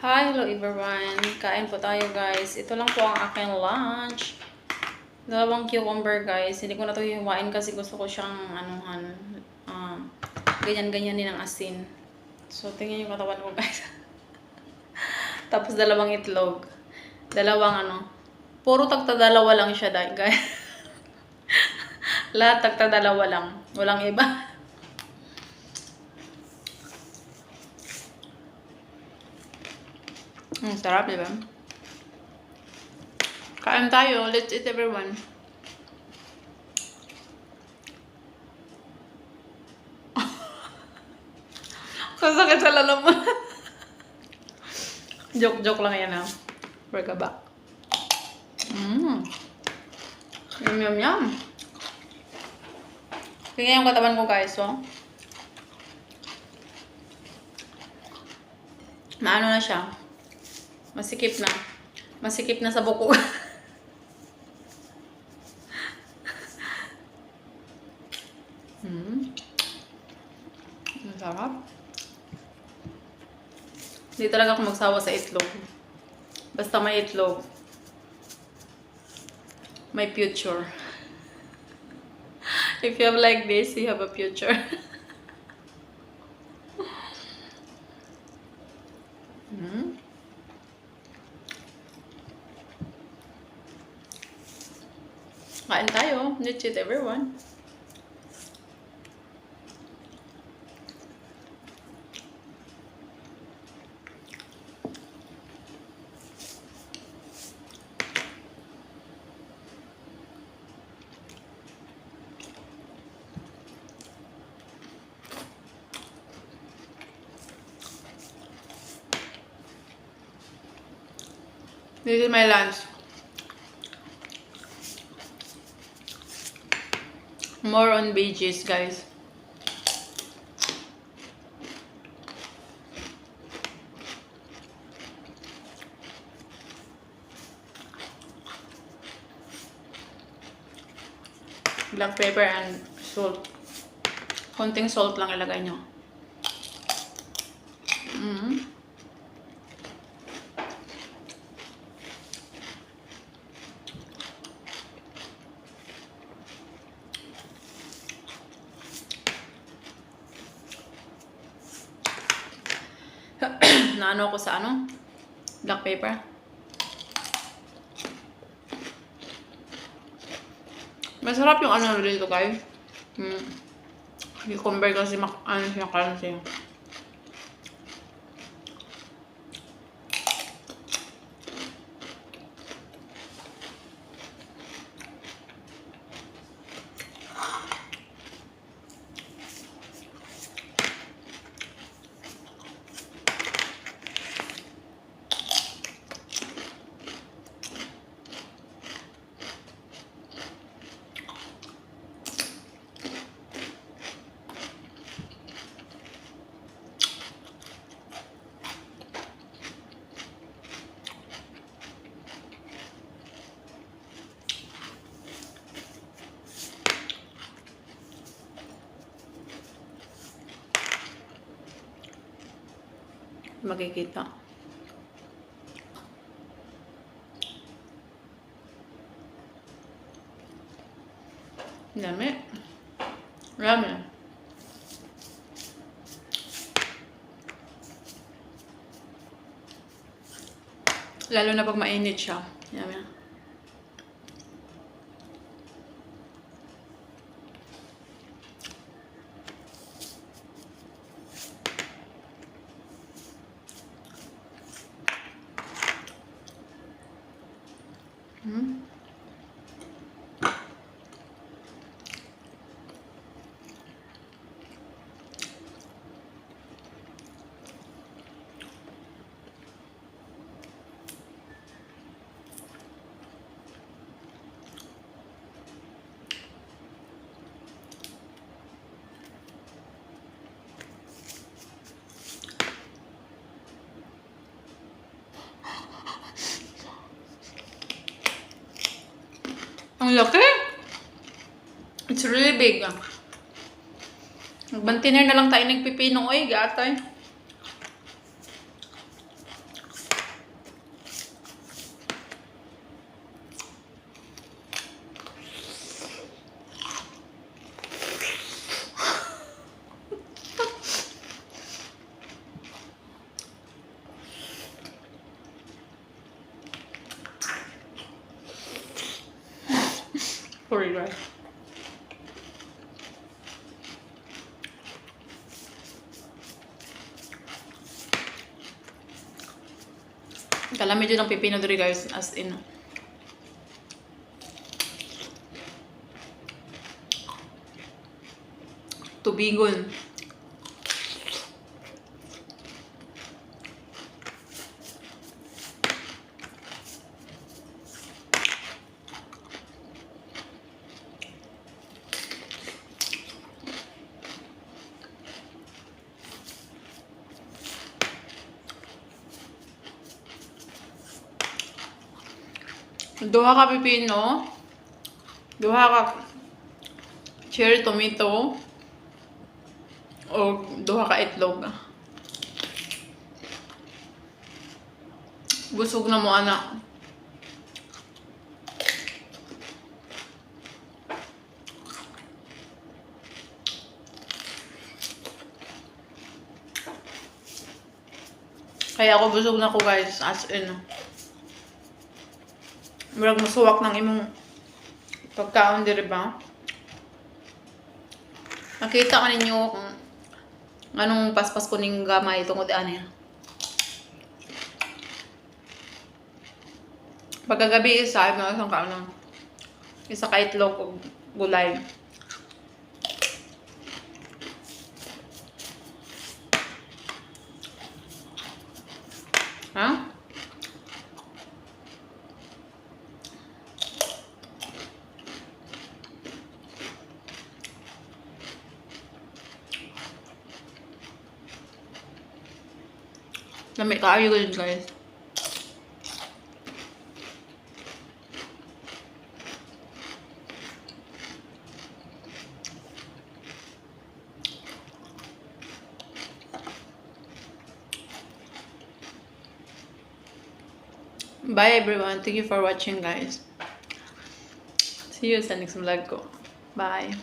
Hi, hello everyone. Kain po tayo guys. Ito lang po ang aking lunch. Dalawang cucumber guys. Hindi ko na ito hiwain kasi gusto ko siyang anuhan. ah, ganyan-ganyan din ang asin. So, tingnan yung katawan ko guys. Tapos dalawang itlog. Dalawang ano. Puro tagtadalawa lang siya guys. Lahat tagtadalawa lang. Walang iba. Ang sarap, di ba? Kain tayo. Let's eat everyone. Sasakit sa lalaman. Joke-joke lang yan ah. Burga ba? Mmm. Yum, yum, yum. Tingnan yung katawan ko guys, oh. Maano na siya. Masikip na. Masikip na sa buko. hmm. Ang sarap. Hindi talaga ako magsawa sa itlog. Basta may itlog. May future. If you have like this, you have a future. hmm. Kain tayo. Eat everyone. This is my lunch. More on veggies, guys. Black pepper and salt. Konting salt lang ilagay nyo. Mm. Naano ako sa ano? Black pepper. Masarap yung ano dito guys. Hmm. Cucumber kasi mak ano siya kasi. Makikita. Dami. Dami. Lalo na pag mainit siya. Dami. Ang laki! It's really big. Magbantiner na lang tayo nagpipinong oy, gatay. Sorry guys. Kala medyo ng pipino diri guys as in. Tubigon. Duha ka pipino. Duha ka cherry tomato. O duha ka itlog. Busog na mo anak. Kaya ako busog na ko guys as in. Murag masuwak ng imong pagkaon diri ba? Nakita ka ninyo kung anong paspas ko ning gamay tungod ani. Pagkagabi isa, mga isang kaano. Isa ka itlog o gulay. Ha? Lamig kaayo ko yun guys. Bye everyone. Thank you for watching guys. See you sa next vlog. Bye.